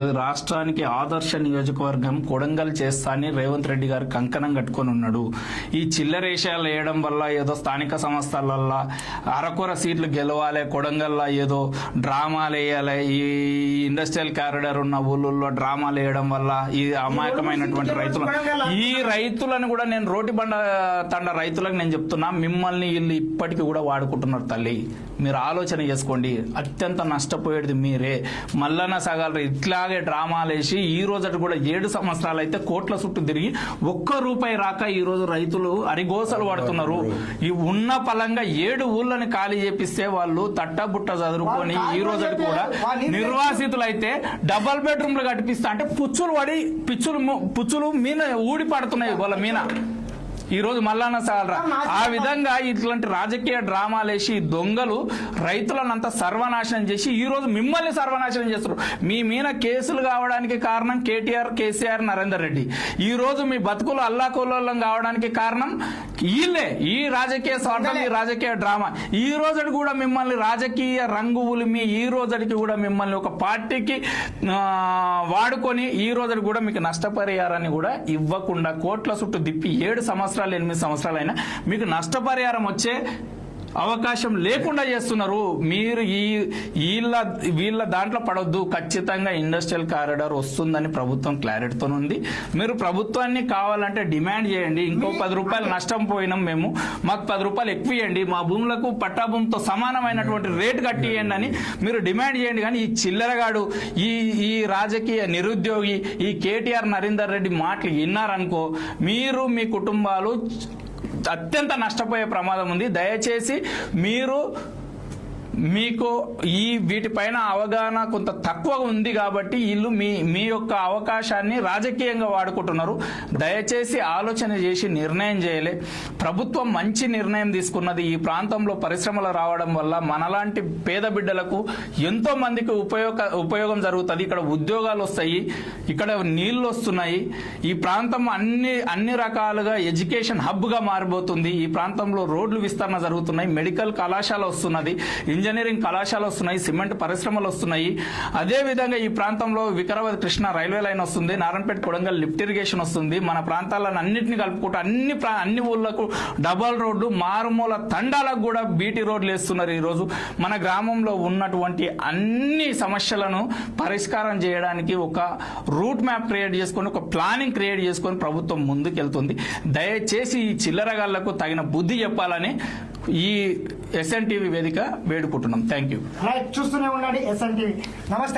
రాష్ట్రానికి ఆదర్శ నియోజకవర్గం కొడంగల్ చేస్తా అని రేవంత్ రెడ్డి గారు కంకణం కట్టుకొని ఉన్నాడు. ఈ చిల్లరేషాలు వేయడం వల్ల ఏదో స్థానిక సంస్థలల్లో అరకొర సీట్లు గెలవాలి కొడంగల్లో ఏదో డ్రామాలు వేయాలి ఈ ఇండస్ట్రియల్ కారిడార్ ఉన్న ఊళ్ళల్లో డ్రామాలు వేయడం వల్ల ఈ అమాయకమైనటువంటి రైతులు ఈ రైతులను కూడా నేను రోటి బండ తండ రైతులకు నేను చెప్తున్నా మిమ్మల్ని వీళ్ళు ఇప్పటికీ కూడా వాడుకుంటున్నారు తల్లి. మీరు ఆలోచన చేసుకోండి. అత్యంత నష్టపోయేది మీరే. మల్లన్న సగాలు ఇట్లాగే డ్రామాలు వేసి ఈ రోజు కూడా ఏడు సంవత్సరాలు అయితే కోట్ల చుట్టూ తిరిగి ఒక్క రూపాయి రాక ఈ రోజు రైతులు అరిగోసలు పడుతున్నారు. ఈ ఉన్న పలంగా ఏడు ఊళ్ళని ఖాళీ చేపిస్తే వాళ్ళు తట్టబుట్ట చదువుకొని ఈ రోజు కూడా నిర్వాసితులు అయితే డబల్ బెడ్రూమ్లు కట్టిపిస్తా అంటే పుచ్చులు పడి పిచ్చులు పుచ్చులు మీన ఊడి పడుతున్నాయి వాళ్ళ మీన. ఈ రోజు మల్లాన్న సాలరా ఆ విధంగా ఇట్లాంటి రాజకీయ డ్రామాలు వేసి ఈ దొంగలు రైతులను అంతా సర్వనాశనం చేసి ఈ రోజు మిమ్మల్ని సర్వనాశనం చేస్తారు మీ మీద కేసులు కావడానికి కారణం కేటీఆర్ కేసీఆర్ నరేందర్ రెడ్డి. ఈ రోజు మీ బతుకులు అల్లాకోల్లం కావడానికి కారణం వీళ్ళే ఈ రాజకీయ స్వార్థం ఈ రాజకీయ డ్రామా. ఈ రోజు కూడా మిమ్మల్ని రాజకీయ రంగు ఉలిమి ఈ రోజుకి కూడా మిమ్మల్ని ఒక పార్టీకి వాడుకొని ఈ రోజు కూడా మీకు నష్టపరిహారాన్ని కూడా ఇవ్వకుండా కోట్ల చుట్టూ దిప్పి ఏడు సంవత్సరాలు ఎనిమిది సంవత్సరాలు అయినా మీకు నష్టపరిహారం వచ్చే అవకాశం లేకుండా చేస్తున్నారు. మీరు ఈ వీళ్ళ వీళ్ళ దాంట్లో పడొద్దు. ఖచ్చితంగా ఇండస్ట్రియల్ కారిడార్ వస్తుందని ప్రభుత్వం క్లారిటీతో ఉంది. మీరు ప్రభుత్వాన్ని కావాలంటే డిమాండ్ చేయండి. ఇంకో పది రూపాయలు నష్టం పోయినాం మేము. మాకు పది రూపాయలు ఎక్కువ ఇవ్వండి. మా భూములకు పట్టా భూమితో సమానమైనటువంటి రేటు కట్టియండి అని మీరు డిమాండ్ చేయండి. కానీ ఈ చిల్లరగాడు ఈ ఈ రాజకీయ నిరుద్యోగి ఈ కేటీఆర్ నరేందర్ రెడ్డి మాటలు విన్నారనుకో మీరు మీ కుటుంబాలు అత్యంత నష్టపోయే ప్రమాదం ఉంది. దయచేసి మీరు మీకు ఈ వీటిపైన అవగాహన కొంత తక్కువ ఉంది కాబట్టి వీళ్ళు మీ మీ యొక్క అవకాశాన్ని రాజకీయంగా వాడుకుంటున్నారు. దయచేసి ఆలోచన చేసి నిర్ణయం చేయలే. ప్రభుత్వం మంచి నిర్ణయం తీసుకున్నది ఈ ప్రాంతంలో పరిశ్రమలు రావడం వల్ల మనలాంటి పేద బిడ్డలకు ఎంతో మందికి ఉపయోగ ఉపయోగం జరుగుతుంది. ఇక్కడ ఉద్యోగాలు వస్తాయి ఇక్కడ నీళ్ళు వస్తున్నాయి. ఈ ప్రాంతం అన్ని అన్ని రకాలుగా ఎడ్యుకేషన్ హబ్గా మారిపోతుంది. ఈ ప్రాంతంలో రోడ్లు విస్తరణ జరుగుతున్నాయి మెడికల్ కళాశాల వస్తున్నది. ఇంజనీరింగ్ కళాశాల వస్తున్నాయి సిమెంట్ పరిశ్రమలు వస్తున్నాయి. అదేవిధంగా ఈ ప్రాంతంలో వికారాబాద్ కృష్ణ రైల్వే లైన్ వస్తుంది నారాయణపేట కొడంగల్ లిఫ్ట్ ఇరిగేషన్ వస్తుంది. మన ప్రాంతాలను అన్నింటినీ కలుపుకుంటూ అన్ని అన్ని ఊళ్ళకు డబల్ రోడ్డు మారుమూల తండాలకు కూడా బీటీ రోడ్లు వేస్తున్నారు ఈరోజు. మన గ్రామంలో ఉన్నటువంటి అన్ని సమస్యలను పరిష్కారం చేయడానికి ఒక రూట్ మ్యాప్ క్రియేట్ చేసుకొని ఒక ప్లానింగ్ క్రియేట్ చేసుకొని ప్రభుత్వం ముందుకెళ్తుంది. దయచేసి ఈ చిల్లరగాళ్ళకు తగిన బుద్ధి చెప్పాలని ఈ ఎస్ఎన్ టీవీ వేదిక వేడుకుంటున్నాం. థ్యాంక్ యూ చూస్తూనే ఉండండి ఎస్ఎన్ టీవీ నమస్తే.